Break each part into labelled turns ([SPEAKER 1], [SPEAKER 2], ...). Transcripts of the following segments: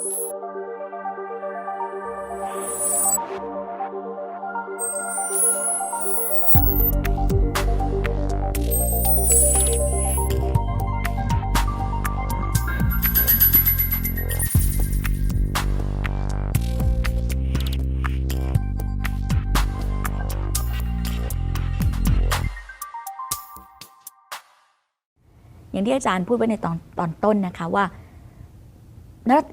[SPEAKER 1] อย่างที่อาจารย์พูดไว้ในตอนตอนต้นนะคะว่า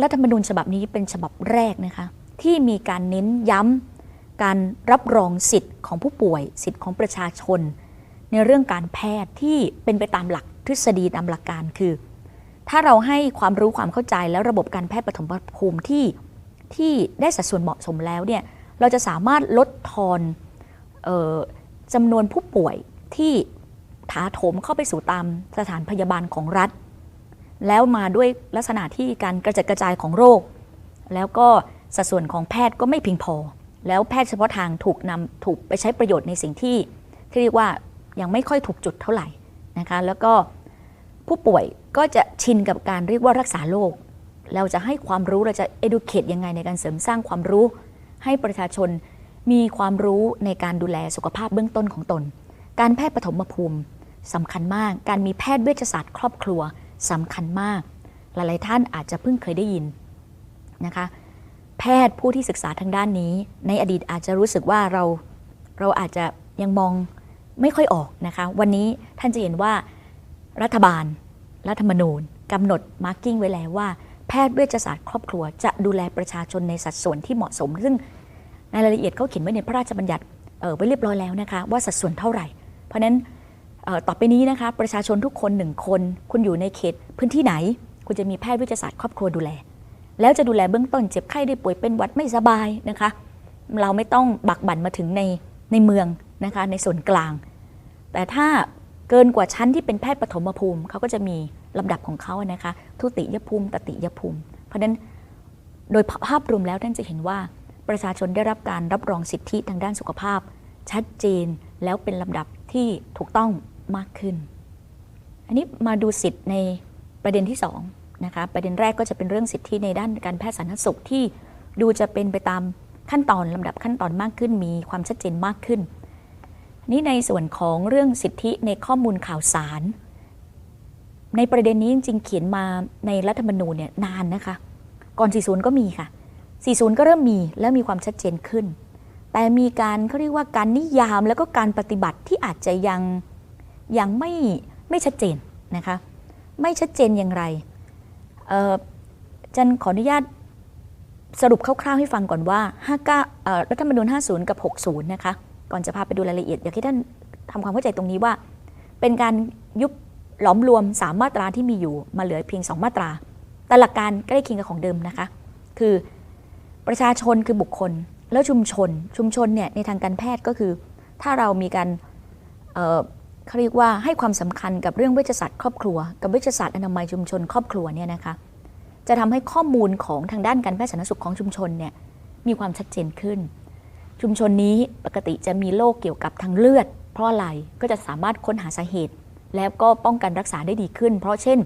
[SPEAKER 1] รัฐธรรมนูญฉบับนี้เป็นฉบับแรกนะคะที่มีการเน้นย้ำการรับรองสิทธิ์ของผู้ป่วย สิทธิ์ของประชาชน ในเรื่องการแพทย์ที่เป็นไปตามหลักทฤษฎีตามหลักการคือ ถ้าเราให้ความรู้ความเข้าใจแล้วระบบการแพทย์ปฐมภูมิที่ที่ได้สัดส่วนเหมาะสมแล้วเนี่ยเราจะสามารถลดทอนออจำนวนผู้ป่วยที่ถาโถมเข้าไปสู่ตามสถานพยาบาลของรัฐ แล้วมาด้วยลักษณะที่การกระจัดกระจายของโรค แล้วก็สัดส่วนของแพทย์ก็ไม่เพียงพอ แล้วแพทย์เฉพาะทางถูกนำถูกไปใช้ประโยชน์ในสิ่งที่ ที่เรียกว่ายังไม่ค่อยถูกจุดเท่าไหร่นะคะแล้วก็ผู้ป่วยก็จะชินกับการเรียกว่ารักษาโรคเราจะให้ความรู้เราจะ educate ยังไงในการเสริมสร้างความรู้ ให้ประชาชนมีความรู้ในการดูแลสุขภาพเบื้องต้นของตน การแพทย์ปฐมภูมิสำคัญมาก การมีแพทย์เวชศาสตร์ครอบครัว สำคัญมาก หลาย ๆ ท่านอาจจะเพิ่งเคยได้ยินนะคะ แพทย์ผู้ที่ศึกษาทางด้านนี้ ในอดีตอาจจะรู้สึกว่าเราเราอาจจะยังมองไม่ค่อยออกนะคะ วันนี้ท่านจะเห็นว่ารัฐบาล รัฐธรรมนูญกำหนดมาร์กิ้งไว้แล้วว่าแพทย์เวชศาสตร์ครอบครัวจะดูแลประชาชนในสัดส่วนที่เหมาะสม ซึ่งในรายละเอียดเขาเขียนไว้ในพระราชบัญญัติเออไว้เรียบร้อยแล้วนะคะ ว่าสัดส่วนเท่าไหร่ เพราะนั้น ต่อไปนี้นะคะประชาชนทุกคนหนึ่งคน คุณอยู่ในเขตพื้นที่ไหน คุณจะมีแพทย์เวชศาสตร์ครอบครัวดูแล แล้วจะดูแลเบื้องต้นเจ็บไข้ได้ป่วยเป็นวัดไม่สบายนะคะ เราไม่ต้องบักบั่นมาถึงในในเมืองนะคะในส่วนกลาง แต่ถ้าเกินกว่าชั้นที่เป็นแพทย์ปฐมภูมิเขาก็จะมีลำดับของเขานะคะทุติยภูมิตติยภูมิ เพราะฉะนั้นโดยภาพรวมแล้วท่านจะเห็นว่าประชาชนได้รับการรับรองสิทธิทางด้านสุขภาพ ชัดเจนแล้วเป็นลำดับที่ถูกต้อง มากขึ้น อันนี้มาดูสิทธิ์ในประเด็นที่2นะคะประเด็นแรกก็จะเป็นเรื่องสิทธิในด้านการแพทย์สาธารณสุขที่ดูจะเป็นไปตามขั้นตอนลำดับขั้นตอนมากขึ้น มีความชัดเจนมากขึ้น นี่ในส่วนของเรื่องสิทธิในข้อมูลข่าวสาร ในประเด็นนี้จริงๆ เขียนมาในรัฐธรรมนูญเนี่ยนานนะคะ ก่อน 40 ก็มีค่ะ 40 ก็เริ่มมีแล้วมีความชัดเจนขึ้น แต่มีการเขาเรียกว่าการนิยามแล้วก็การปฏิบัติที่อาจจะยัง อยังไม่ไม่ชัดเจนนะคะไม่ชัดเจนอย่างไรจันขออนุญาตสรุปคร่าวๆให้ฟังก่อนว่า59รัฐธรรมนูญ50 กับ 60 นะคะ ก่อนจะพาไปดูรายละเอียด อยากให้ท่านทำความเข้าใจตรงนี้ว่า เป็นการยุบหลอมรวม 3 มาตราที่มีอยู่มาเหลือเพียง 2 มาตรา แต่หลักการใกล้เคียงกับของเดิมนะคะ คือประชาชนคือบุคคล แล้วชุมชน ชุมชนเนี่ยในทางการแพทย์ก็คือ ถ้าเรามีการ เขาเรียกว่าให้ความสำคัญกับเรื่องเวชศาสตร์ครอบครัว กับเวชศาสตร์อนามัยชุมชน ครอบครัวเนี่ยนะคะ จะทำให้ข้อมูลของทางด้านการแพทย์สาธารณสุขของชุมชนเนี่ยมีความชัดเจนขึ้น ชุมชนนี้ปกติจะมีโรคเกี่ยวกับทางเลือด เพราะอะไรก็จะสามารถค้นหาสาเหตุ แล้วก็ป้องกันรักษาได้ดีขึ้น เพราะเช่น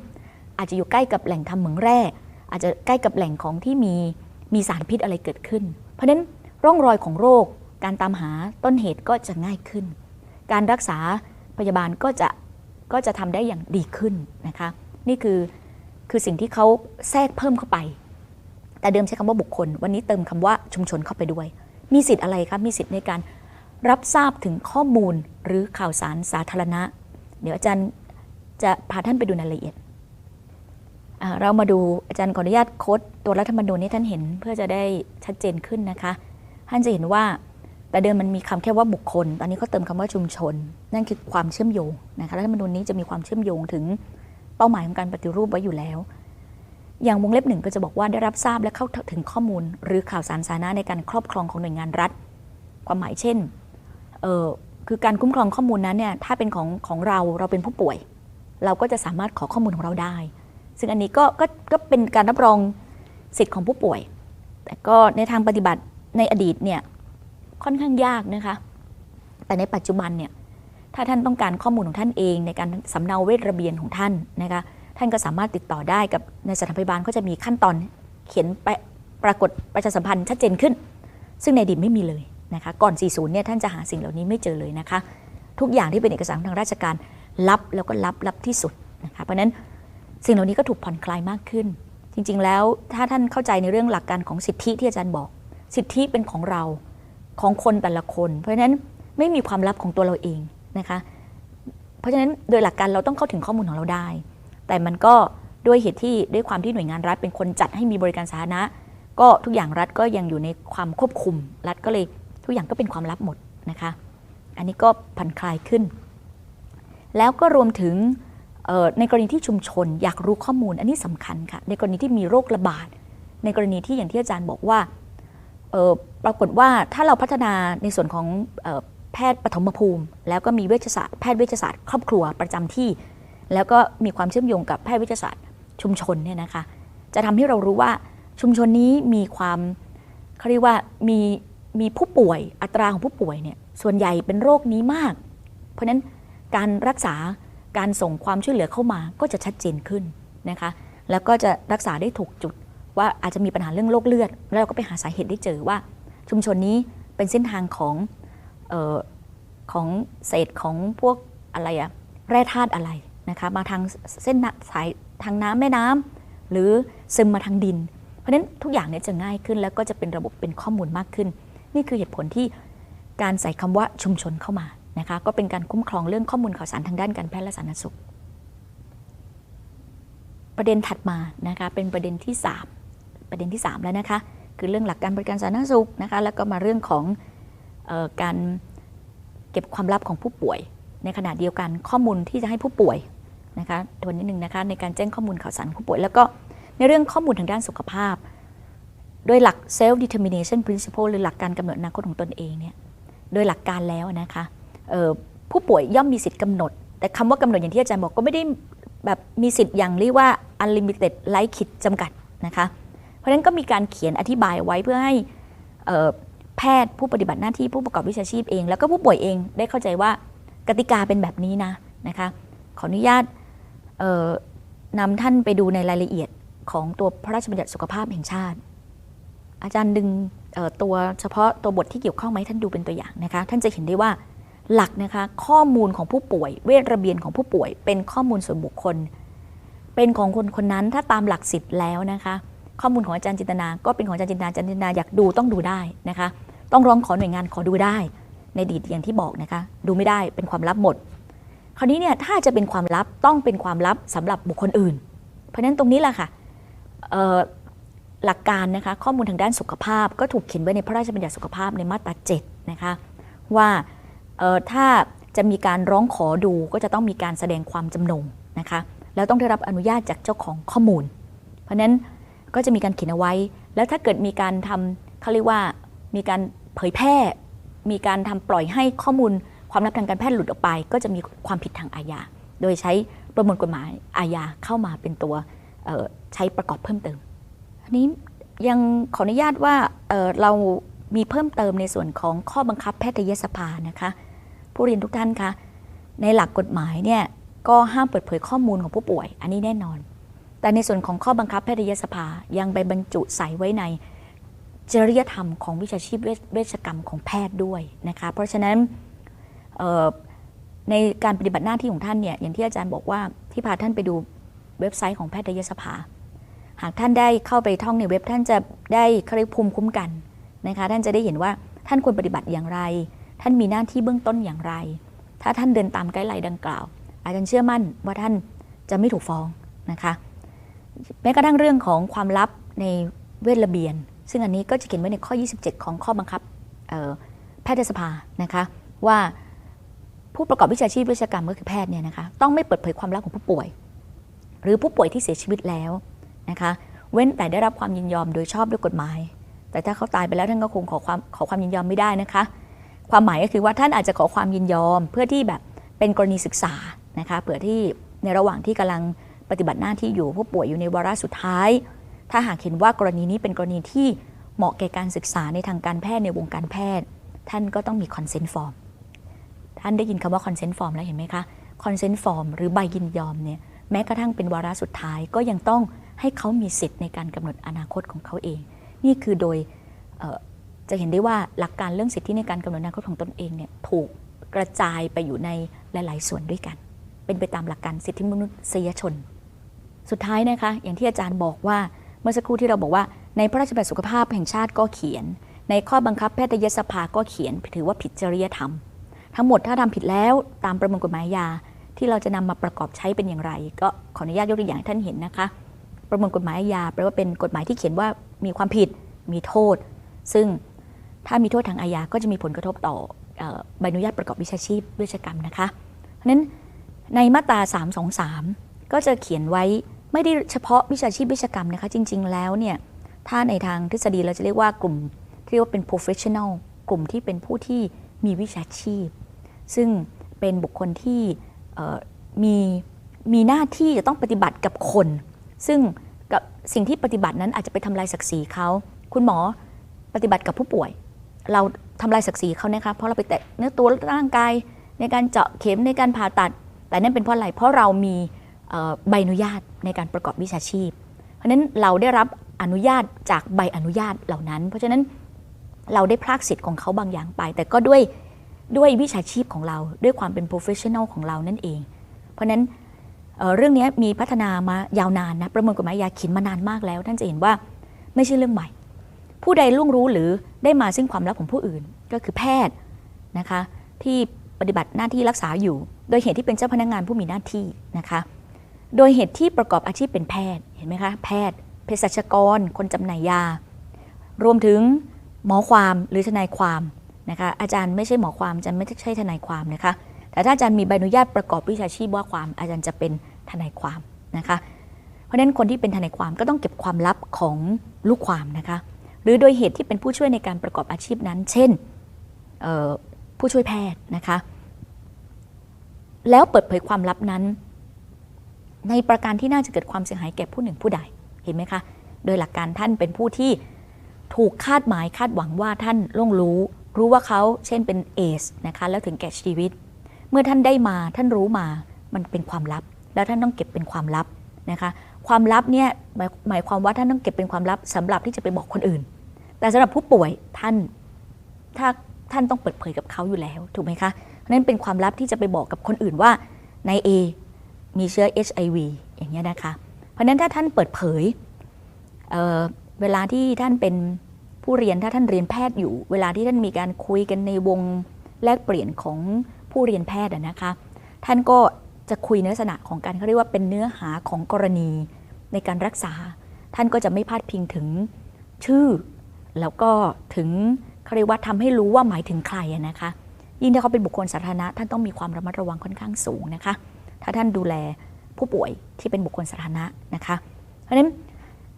[SPEAKER 1] อาจจะอยู่ใกล้กับแหล่งทำเหมืองแร่ อาจจะใกล้กับแหล่งของที่มีมีสารพิษอะไรเกิดขึ้น เพราะฉะนั้นร่องรอยของโรค การตามหาต้นเหตุก็จะง่ายขึ้น การรักษา พยาบาลก็จะก็จะทำได้อย่างดีขึ้นนะคะ นี่คือคือสิ่งที่เขาแทรกเพิ่มเข้าไป แต่เดิมใช้คำว่าบุคคล วันนี้เติมคำว่าชุมชนเข้าไปด้วย มีสิทธิ์อะไรคะมีสิทธิ์ในการรับทราบถึงข้อมูลหรือข่าวสารสาธารณะ เดี๋ยวอาจารย์จะพาท่านไปดูรายละเอียด เรามาดูอาจารย์ขออนุญาตโค้ดตัวรัฐธรรมนูญให้ท่านเห็นเพื่อจะได้ชัดเจนขึ้นนะคะ ท่านจะเห็นว่า แต่เดิมมันมีคำแค่ว่าบุคคล ตอนนี้เขาเติมคำว่าชุมชน นั่นคือความเชื่อมโยงนะคะรัฐธรรมนูญนี้จะมีความเชื่อมโยงถึงเป้าหมายของการปฏิรูปไว้อยู่แล้ว อย่างวงเล็บหนึ่งก็จะบอกว่าได้รับทราบและเข้าถึงข้อมูล หรือข่าวสารสาธารณะในการครอบครองของหน่วยงานรัฐ ความหมายเช่นเออคือการคุ้มครองข้อมูลนั้นเนี่ยถ้าเป็นของของเราเราเป็นผู้ป่วย เราก็จะสามารถขอข้อมูลของเราได้ ซึ่งอันนี้ก็ก็ก็เป็นการรับรองสิทธิ์ของผู้ป่วย แต่ก็ในทางปฏิบัติในอดีตเนี่ย ค่อนข้างยากนะคะ แต่ในปัจจุบันเนี่ยถ้าท่านต้องการข้อมูลของท่านเอง ในการสำเนาเวทระเบียนของท่านนะคะท่านก็สามารถติดต่อได้กับในสถานพยาบาลก็จะมีขั้นตอนเขียนไปปรากฏประชาสัมพันธ์ชัดเจนขึ้น ซึ่งในอดีตไม่มีเลยนะคะก่อน 40 เนี่ยท่านจะหาสิ่งเหล่านี้ไม่เจอเลยนะคะ ทุกอย่างที่เป็นเอกสารทางราชการลับแล้วก็ลับลับที่สุดนะคะเพราะนั้นสิ่งเหล่านี้ก็ถูกผ่อนคลายมากขึ้น จริง ๆ แล้วถ้าท่านเข้าใจในเรื่องหลักการของสิทธิที่อาจารย์บอก สิทธิเป็นของเรา ของคนแต่ละคน เพราะฉะนั้นไม่มีความลับของตัวเราเองนะคะ เพราะฉะนั้นโดยหลักการเราต้องเข้าถึงข้อมูลของเราได้ แต่มันก็ด้วยเหตุที่ด้วยความที่หน่วยงานรัฐเป็นคนจัดให้มีบริการสาธารณะ ก็ทุกอย่างรัฐก็ยังอยู่ในความควบคุม รัฐก็เลยทุกอย่างก็เป็นความลับหมดนะคะ อันนี้ก็ผ่อนคลายขึ้น แล้วก็รวมถึงในกรณีที่ชุมชนอยากรู้ข้อมูลอันนี้สำคัญค่ะ ในกรณีที่มีโรคระบาด ในกรณีที่อย่างที่อาจารย์บอกว่า ปรากฏว่าถ้าเราพัฒนาในส่วนของออแพทย์ปฐมภูมิ แล้วก็มีเวชศาสตร์แพทย์เวชศาสตร์ครอบครัวประจำที่ แล้วก็มีความเชื่อมโยงกับแพทย์เวชศาสตร์ชุมชนเนี่ยนะคะ จะทำให้เรารู้ว่าชุมชนนี้มีความเขาเรียกว่ามีมีผู้ป่วยอัตราของผู้ป่วยเนี่ยส่วนใหญ่เป็นโรคนี้มาก เพราะฉะนั้นการรักษาการส่งความช่วยเหลือเข้ามาก็จะชัดเจนขึ้นนะคะ แล้วก็จะรักษาได้ถูกจุด ว่าอาจจะมีปัญหาเรื่องโรคเลือด แล้วเราก็ไปหาสาเหตุได้เจอว่า ชุมชนนี้เป็นเส้นทางของออของเศษของพวกอะไรอะแร่ธาตุอะไรนะคะมาทางเส้นสายทางน้ำแม่น้ำหรือซึมมาทางดิน เพราะฉะนั้นทุกอย่างเนี่ยจะง่ายขึ้นแล้วก็จะเป็นระบบเป็นข้อมูลมากขึ้น นี่คือเหตุผลที่การใส่คำว่าชุมชนเข้ามานะคะก็เป็นการคุ้มครองเรื่องข้อมูลข่าวสารทางด้านการแพทย์และสาธารณสุข ประเด็นถัดมานะคะเป็นประเด็นที่ 3 ประเด็นที่ 3 แล้วนะคะ คือเรื่องหลักการบริการสาธารณสุขนะคะ แล้วก็มาเรื่องของออการเก็บความลับของผู้ป่วย ในขณะเดียวกันข้อมูลที่จะให้ผู้ป่วยนะคะทวนนิดนึงนะคะในการแจ้งข้อมูลข่าวสารผู้ป่วย แล้วก็ในเรื่องข้อมูลทางด้านสุขภาพ โดยหลัก self determination principle หรือหลักการกำหนดอนาคตของตนเองเนี่ยโดยหลักการแล้วนะคะผู้ป่วยย่อมมีสิทธิ์กำหนด แต่คำว่ากำหนดอย่างที่อาจารย์บอกก็ไม่ได้แบบมีสิทธิ์อย่างเรียกว่า unlimited ไร้ขีดจำกัดนะคะ เพราะฉะนั้นก็มีการเขียนอธิบายไว้เพื่อให้แพทย์ผู้ปฏิบัติหน้าที่ผู้ประกอบวิชาชีพเอง แล้วก็ผู้ป่วยเองได้เข้าใจว่ากติกาเป็นแบบนี้นะนะคะขออนุญาตนำท่านไปดูในรายละเอียดของตัวพระราชบัญญัติสุขภาพแห่งชาติ อาจารย์ดึงตัวเฉพาะตัวบทที่เกี่ยวข้องไหมท่านดูเป็นตัวอย่างนะคะท่านจะเห็นได้ว่าหลักนะคะข้อมูลของผู้ป่วย เวชระเบียนของผู้ป่วย เป็นข้อมูลส่วนบุคคล เป็นของคนคนนั้นถ้าตามหลักสิทธิ์แล้วนะคะ ข้อมูลของอาจารย์จินตนา ก็เป็นของอาจารย์จินตนาอาจารย์จินตนาอยากดูต้องดูได้นะคะ ต้องร้องขอหน่วยงานขอดูได้ ในดีตอย่างที่บอกนะคะ ดูไม่ได้เป็นความลับหมด คราวนี้เนี่ยถ้าจะเป็นความลับต้องเป็นความลับสำหรับบุคคลอื่น เพราะฉะนั้นตรงนี้แหละค่ะหลักการนะคะข้อมูลทางด้านสุขภาพ ก็ถูกเขียนไว้ในพระราชบัญญัติสุขภาพในมาตรา7นะคะว่าถ้าจะมีการร้องขอดูก็จะต้องมีการแสดงความจำนงนะคะแล้วต้องได้รับอนุญาตจากเจ้าของข้อมูล เพราะนั้น ก็จะมีการเขียนเอาไว้ แล้วถ้าเกิดมีการทำเขาเรียกว่ามีการเผยแพร่ มีการทำปล่อยให้ข้อมูลความลับทางการแพทย์หลุดออกไป ก็จะมีความผิดทางอาญา โดยใช้ประมวลกฎหมายอาญาเข้ามาเป็นตัวใช้ประกอบเพิ่มเติมอันนี้ยังขออนุญาตว่าเเรามีเพิ่มเติมในส่วนของข้อบังคับแพทยสภานะคะ ผู้เรียนทุกท่านคะในหลักกฎหมายเนี่ยก็ห้ามเปิดเผยข้อมูลของผู้ป่วย อันนี้แน่นอน แต่ในส่วนของข้อบังคับแพทยสภายังไปบรรจุใส่ไว้ในจริยธรรมของวิชาชีพเวชเวชกรรมของแพทย์ด้วยนะคะ เพราะฉะนั้นในการปฏิบัติหน้าที่ของท่านเนี่ยอย่างที่อาจารย์บอกว่าที่พาท่านไปดูเว็บไซต์ของแพทยสภา หากท่านได้เข้าไปท่องในเว็บท่านจะได้เขาเรียกภูมิคุ้มกันนะคะท่านจะได้เห็นว่าท่านควรปฏิบัติอย่างไร ท่านมีหน้าที่เบื้องต้นอย่างไร ถ้าท่านเดินตามไกด์ไลน์ดังกล่าว อาจารย์เชื่อมั่นว่าท่านจะไม่ถูกฟ้องนะคะ แม้กระทั่งเรื่องของความลับในเวชระเบียน ซึ่งอันนี้ก็จะเขียนไว้ในข้อ 27 ของข้อบังคับแพทยสภานะคะว่าผู้ประกอบวิชาชีพเวชากรรมก็คือแพทย์เนี่ยนะคะต้องไม่เปิดเผยความลับของผู้ป่วย หรือผู้ป่วยที่เสียชีวิตแล้วนะคะเว้นแต่ได้รับความยินยอมโดยชอบด้วยกฎหมาย แต่ถ้าเขาตายไปแล้วท่านก็คงขอความขอความยินยอมไม่ได้นะคะ ความหมายก็คือว่าท่านอาจจะขอความยินยอมเพื่อที่แบบเป็นกรณีศึกษานะคะเผื่อที่ในระหว่างที่กำลัง ปฏิบัติหน้าที่อยู่ผู้ป่วยอยู่ในวาระสุดท้าย ถ้าหากเห็นว่ากรณีนี้เป็นกรณีที่เหมาะแก่การศึกษาในทางการแพทย์ในวงการแพทย์ ท่านก็ต้องมี consent form ท่านได้ยินคำว่า consent form แล้วเห็นไหมคะ consent form หรือใบยินยอมเนี่ยแม้กระทั่งเป็นวาระสุดท้ายก็ยังต้องให้เขามีสิทธิ์ในการกำหนดอนาคตของเขาเอง นี่คือโดยจะเห็นได้ว่าหลักการเรื่องสิทธิในการกำหนดอนาคตของตนเองเนี่ยถูกกระจายไปอยู่ในหลาย ๆ ส่วนด้วยกัน เป็นไปตามหลักการสิทธิมนุษยชน สุดท้ายนะคะ อย่างที่อาจารย์บอกว่าเมื่อสักครู่ที่เราบอกว่า ในพระราชบัญญัติสุขภาพแห่งชาติก็เขียน ในข้อบังคับแพทยสภาก็เขียน ถือว่าผิดจริยธรรม ทั้งหมดถ้าทำผิดแล้วตามประมวลกฎหมายอาญาที่เราจะนำมาประกอบใช้เป็นอย่างไร ก็ขออนุญาตยกตัวอย่างให้ท่านเห็นนะคะ ประมวลกฎหมายอาญาแปลว่าเป็นกฎหมายที่เขียนว่ามีความผิดมีโทษ ซึ่งถ้ามีโทษทางอาญาก็จะมีผลกระทบต่อเอ่อใบอนุญาตประกอบวิชาชีพเวชกรรมนะคะเพราะฉะนั้นในมาตรา 323 ก็จะเขียนไว้ไม่ได้เฉพาะวิชาชีพเวชากรรมนะคะ จริง ๆ แล้วเนี่ยถ้าในทางทฤษฎีเราจะเรียกว่ากลุ่มที่เรียกว่าเป็น professional กลุ่มที่เป็นผู้ที่มีวิชาชีพ ซึ่งเป็นบุคคลที่มีมีหน้าที่จะต้องปฏิบัติกับคน ซึ่งกับสิ่งที่ปฏิบัตินั้นอาจจะไปทำลายศักดิ์ศรีเขา คุณหมอปฏิบัติกับผู้ป่วย เราทำลายศักดิ์ศรีเขานะคะเพราะเราไปแตะเนื้อตัวร่างกายในการเจาะเข็มในการผ่าตัด แต่นั่นเป็นเพราะอะไรเพราะเรามี ใบอนุญาตในการประกอบวิชาชีพ เพราะฉะนั้นเราได้รับอนุญาตจากใบอนุญาตเหล่านั้น เพราะฉะนั้นเราได้พรากสิทธิ์ของเขาบางอย่างไป แต่ก็ด้วยด้วยวิชาชีพของเราด้วยความเป็น professional ของเรานั่นเอง เพราะฉะนั้นเเรื่องนี้มีพัฒนามายาวนานนะประมวลกฎหมายอาเขียนมานานมากแล้ว ท่านจะเห็นว่าไม่ใช่เรื่องใหม่ ผู้ใดล่วงรู้หรือได้มาซึ่งความลับของผู้อื่น ก็คือแพทย์นะคะที่ปฏิบัติหน้าที่รักษาอยู่ โดยเหตุที่เป็นเจ้าพนักงานผู้มีหน้าที่นะคะ โดยเหตุที่ประกอบอาชีพเป็นแพทย์เห็นไหมคะแพทย์เภสัชกร คนจำหน่ายยา รวมถึงหมอความหรือทนายความนะคะอาจารย์ไม่ใช่หมอความอาจารย์ไม่ใช่ทนายความนะคะแต่ถ้าอาจารย์มีใบอนุญาตประกอบวิชาชีพว่าความอาจารย์จะเป็นทนายความนะคะเพราะฉะนั้นคนที่เป็นทนายความก็ต้องเก็บความลับของลูกความนะคะหรือโดยเหตุที่เป็นผู้ช่วยในการประกอบอาชีพนั้น เช่นผู้ช่วยแพทย์นะคะแล้วเปิดเผยความลับนั้น ในประการที่น่าจะเกิดความเสียหายแก่ผู้หนึ่งผู้ใดเห็นไหมคะ โดยหลักการท่านเป็นผู้ที่ถูกคาดหมายคาดหวังว่าท่านล่วงรู้ รู้ว่าเขาเช่นเป็นเอสนะคะแล้วถึงแก่ชีวิต เมื่อท่านได้มาท่านรู้มามันเป็นความลับ แล้วท่านต้องเก็บเป็นความลับนะคะความลับเนี่ยหมายหมายความว่าท่านต้องเก็บเป็นความลับสำหรับที่จะไปบอกคนอื่น แต่สำหรับผู้ป่วยท่านถ้าท่านต้องเปิดเผยกับเขาอยู่แล้วถูกไหมคะนั้นเป็นความลับที่จะไปบอกกับคนอื่นว่านายเอ มีเชื้อ HIV อย่างเงี้ยนะคะ เพราะนั้นถ้าท่านเปิดเผยเอ่อเวลาที่ท่านเป็นผู้เรียนถ้าท่านเรียนแพทย์อยู่ เวลาที่ท่านมีการคุยกันในวงแลกเปลี่ยนของผู้เรียนแพทย์นะคะ ท่านก็จะคุยในลักษณะของการเขาเรียกว่าเป็นเนื้อหาของกรณีในการรักษา ท่านก็จะไม่พลาดพิงถึงชื่อ แล้วก็ถึงเขาเรียกว่าทำให้รู้ว่าหมายถึงใครนะคะ ยิ่งถ้าเขาเป็นบุคคลสาธารณะท่านต้องมีความระมัดระวังค่อนข้างสูงนะคะ ถ้าท่านดูแลผู้ป่วยที่เป็นบุคคลสาธารณะนะคะ เพราะฉะนั้น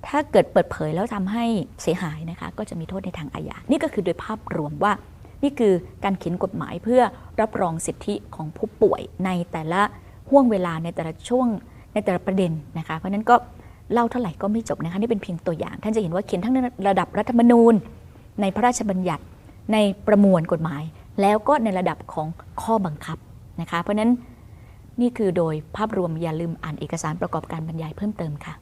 [SPEAKER 1] ถ้าเกิดเปิดเผยแล้วทำให้เสียหายนะคะ ก็จะมีโทษในทางอาญา นี่ก็คือโดยภาพรวมว่า นี่คือการเขียนกฎหมายเพื่อรับรองสิทธิของผู้ป่วยในแต่ละห่วงเวลาในแต่ละช่วงในแต่ละประเด็นนะคะ เพราะนั้นก็เล่าเท่าไหร่ก็ไม่จบนะคะนี่เป็นเพียงตัวอย่าง ท่านจะเห็นว่าเขียนทั้งระดับรัฐธรรมนูญ ในพระราชบัญญัติในประมวลกฎหมาย แล้วก็ในระดับของข้อบังคับนะคะ เพราะฉะนั้น นี่คือโดยภาพรวมอย่าลืมอ่านเอกสารประกอบการบรรยายเพิ่มเติมค่ะ